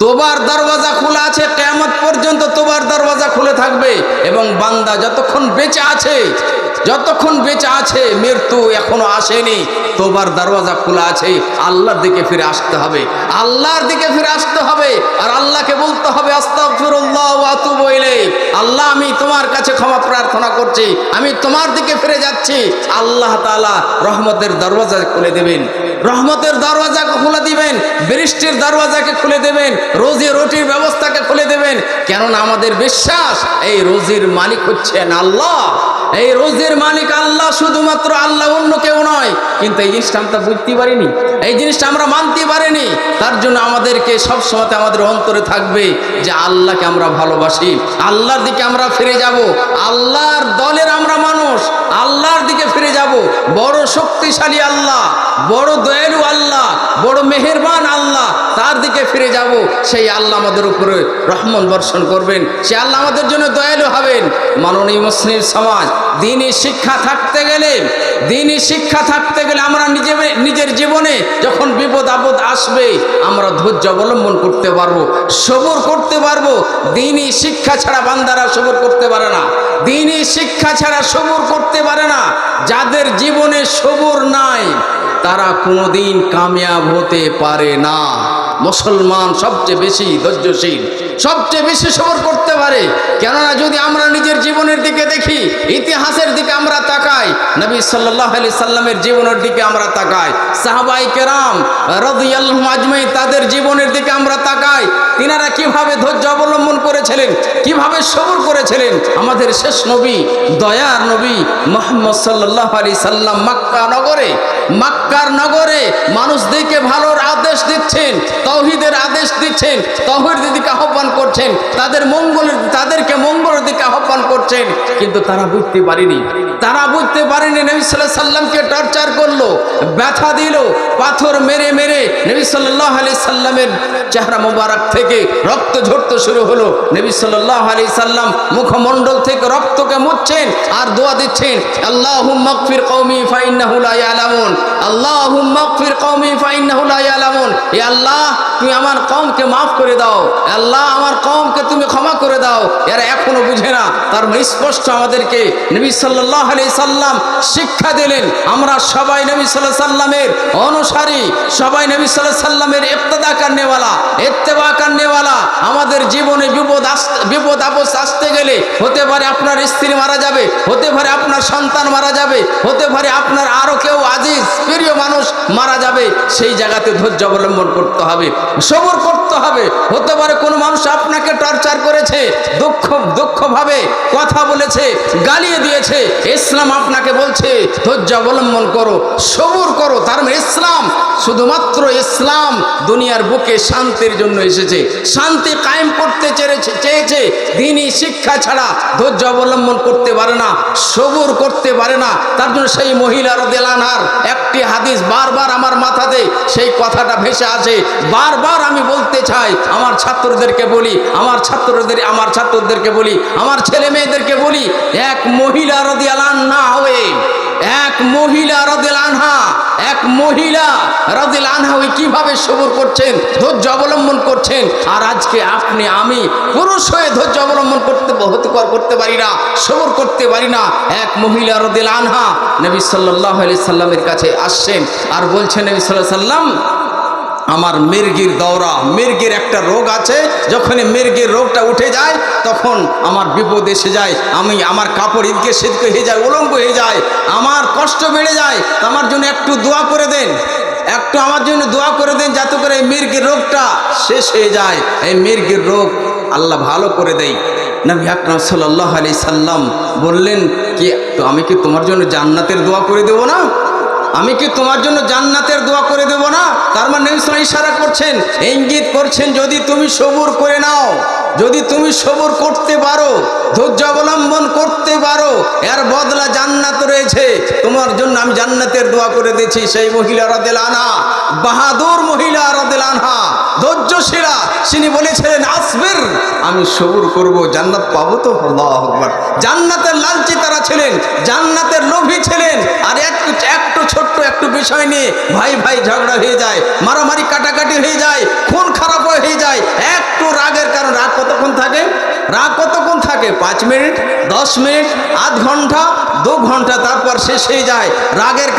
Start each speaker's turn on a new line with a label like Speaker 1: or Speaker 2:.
Speaker 1: তোবার দরওয়াজা খোলা আছে কেমত পর্যন্ত তোবার দরওয়াজা খুলে থাকবে এবং বান্দা যতক্ষণ বেঁচে আছে যতক্ষণ বেঁচে আছে, মৃত্যু এখনও আসেনি। তোবার দরওয়াজা খোলা আছে, আল্লাহর দিকে ফিরে আসতে হবে। আল্লাহর দিকে ফিরে আসতে হবে, আর আল্লাহকে বলতে হবে ইলাইহি আল্লাহ, আমি তোমার কাছে ক্ষমা প্রার্থনা করছি, আমি তোমার দিকে ফিরে যাচ্ছি। আল্লাহ তাআলা রহমতের দরওয়াজা খুলে দেবেন। রহমতের দরওয়াজাকে খুলে দিবেন, বৃষ্টির দরওয়াজাকে খুলে দেবেন, রোজি রুটির ব্যবস্থাকে খুলে দেবেন। কেননা আমাদের বিশ্বাস, এই রোজির মালিক হচ্ছেন আল্লাহ। এই রোজির মালিক আল্লাহ শুধুমাত্র আল্লাহ, অন্য কেউ নয়। কিন্তু এই জিনিসটা আমরা বুঝতে পারিনি। এই জিনিসটা আমরা মানতে পারিনি। তার জন্য আমাদেরকে সবসময় আমাদের অন্তরে থাকবে যে আল্লাহকে আমরা ভালোবাসি। আল্লাহর দিকে আমরা ফিরে যাব। আল্লাহর দলের আমরা মানুষ। আল্লাহর দিকে ফিরে যাব। বড় শক্তিশালী আল্লাহ, বড় দয়ালু আল্লাহ, বড় মেহেরবান আল্লাহ। তার দিকে ফিরে যাব, সেই আল্লাহ আমাদের উপরে রহমন বর্ষণ করবেন, সে আল্লাহ আমাদের জন্য দয়ালু হবেন। মাননীয় মুসলিম সমাজ দিনই শিক্ষা থাকতে গেলে দিনই শিক্ষা থাকতে গেলে আমরা নিজে, নিজের জীবনে যখন বিপদ আপদ আসবে, আমরা ধৈর্য অবলম্বন করতে পারব, সবর করতে পারব। দিনই শিক্ষা ছাড়া বান্দারা সবর করতে পারে না। দিনই শিক্ষা ছাড়া সবর করতে পারে না। যাদের জীবনে সবর নাই, তারা কোনোদিন কামিয়াব হতে পারে না। মুসলমান সবচেয়ে বেশি ধৈর্যশীল, সবচেয়ে বেশি সবর করতে পারে। কেননা যদি আমরা নিজের জীবনের দিকে দেখি, ইতিহাসের দিকে আমরা তাকাই, নবী সাল্লাহ আলি সাল্লামের জীবনের দিকে আমরা তাকাই, সাহাবাই কেরাম রদিয়াল্লাহ আজমাই তাদের জীবনের দিকে আমরা তাকাই, তিনারা কীভাবে ধৈর্য অবলম্বন করেছিলেন, কীভাবে সবর করেছিলেন, আমাদের শেষ নবী, দয়ার নবী মোহাম্মদ সাল্লাহ আলি সাল্লাম মাক্কা নগরে, মাক্কার নগরে মানুষদেরকে আদেশ দিচ্ছেন তৌহিদের আদেশ দিচ্ছেন তৌহিদের দিকে আহ্বান করছেন, তাদের মঙ্গলের তাদেরকে মঙ্গলের দিকে আহ্বান করছেন, কিন্তু তারা বুঝতে পারেনি। তারা বুঝতে পারেনি নবী সাল্লাহ সাল্লামকে টর্চার করল, ব্যথা দিল, পাথর মেরে মেরে নবী সাল্লাহ আলি সাল্লামের চেহারা মোবারক থেকে রক্ত ঝরতে শুরু হলো। নবী সাল্লাহ আলি সাল্লাম মুখমণ্ডল থেকে রক্তকে মুছছেন আর দোয়া দিচ্ছেন আল্লাহ মকফির কৌমি ফাইন্নাহু লা ইয়ালামুন। আল্লাহ, তুমি আমার মাফ করে দাও। আল্লাহ, আমার তুমি ক্ষমা করে দাও। এখনও না। তার মানে আমাদেরকে সাল্লাম শিক্ষা দিলেন, আমরা সবাই নবী সাল্লামের অনুসারী, সবাই নবী সাল্লামের ইত্তেদা কান্নেওয়ালা ইত্তেবা কান্নেওয়ালা আমাদের জীবনে বিপদ বিপদ আপদ আসতে গেলে হতে পারে আপনার স্ত্রী মারা যাবে, হতে পারে আপনার সন্তান মারা যাবে, হতে পারে আপনার আরও মানুষ যাবে সেই জায়গাতে ধৈর্য অবলম্বন করতে হবে, সবর করতে হবে। হতে পারে কোনো মানুষ আপনাকে টর্চার করেছে, দুঃখ, দুঃখভাবে কথা বলেছে, গালিয়ে দিয়েছে, ইসলাম আপনাকে বলছে, ধৈর্য অবলম্বন করো, সবর করো। তার মানে ইসলাম, শুধুমাত্র ইসলাম দুনিয়ার বুকে শান্তির জন্য এসেছে। শান্তি কায়েম করতে চেয়েছে চেয়েছে, দিনই শিক্ষা ছাড়া ধৈর্য অবলম্বন করতে পারে না, সবর করতে পারে না। তার জন্য সেই মহিলার দেলানার একটি হাদিস বারবার আমার মাথাতে সেই কথাটা ভেসে আসে। বারবার আমি বলতে চাই, আমার ছাত্রদেরকে বলি, আমার ছাত্রদের, আমার ছাত্রদেরকে বলি, আমার ছেলে মেয়েদেরকে বলি, এক মহিলা রদিয়ালান না হয়ে এক মহিলা রদেল আনহা, এক মহিলা রদেল আনহা ওই কীভাবে সবর করছেন, ধৈর্য অবলম্বন করছেন? আর আজকে আপনি, আমি পুরুষ হয়ে ধৈর্য অবলম্বন করতে হতে করতে পারি না, সবর করতে পারি না। এক মহিলা রদেল আনহা নবী সাল্লাহ আলি সাল্লামের কাছে আসছেন আর বলছেন, নবী সাল্লাহ সাল্লাম আমার মির্গির দৌরা, মির্গির একটা রোগ আছে যখন এই মির্গির রোগটা উঠে যায়, তখন আমার বিপদ এসে যায়, আমি আমার কাপড় ঈদকে সিদ্ধ হয়ে যায়, উলঙ্গ হয়ে যায়, আমার কষ্ট বেড়ে যায় আমার জন্য একটু দোয়া করে দেন, একটু আমার জন্য দোয়া করে দেন, যাতে করে এই মির্গির রোগটা শেষ হয়ে যায়, এই মির্গির রোগ আল্লাহ ভালো করে দেয়। নবী আকরাম সাল্লাহ আলি সাল্লাম বললেন, কি আমি কি তোমার জন্য জান্নাতের দোয়া করে দেবো না? আমি কি তোমার জন্য জান্নাতের দোয়া করে দেব না? তার মানে ইশারা করছেন, ইঙ্গিত করছেন, যদি তুমি সবুর করে নাও, যদি তুমি সবর করতে পারো, ধৈর্য অবলম্বন করতে পারো, এর বদলা জান্নাত রয়েছে। তোমার জন্য আমি জান্নাতের দোয়া করে দিয়েছি, সেই মহিলা রদেল আনহা, বাহাদুর মহিলা রদেল আনহা, ধৈর্যশীলা, তিনি বলেছিলেন, আসবের, আমি সবুর করব, জান্নাত পাবো তো? আল্লাহু জান্নাতের লালচি তারা ছিলেন জান্নাতের বিষয় নিয়ে ভাই ভাই ঝগড়া হয়ে যায়, মারামারি কাটাকাটি হয়ে যায়, খুন খারাপ হয়ে যায়, একটু রাগের কারণ, রাগ কতক্ষণ থাকে? রাগ কতক্ষণ থাকে? পাঁচ মিনিট, দশ মিনিট, আধ ঘণ্টা, দু ঘণ্টা, তারপর শেষ হয়ে যায়। রাগের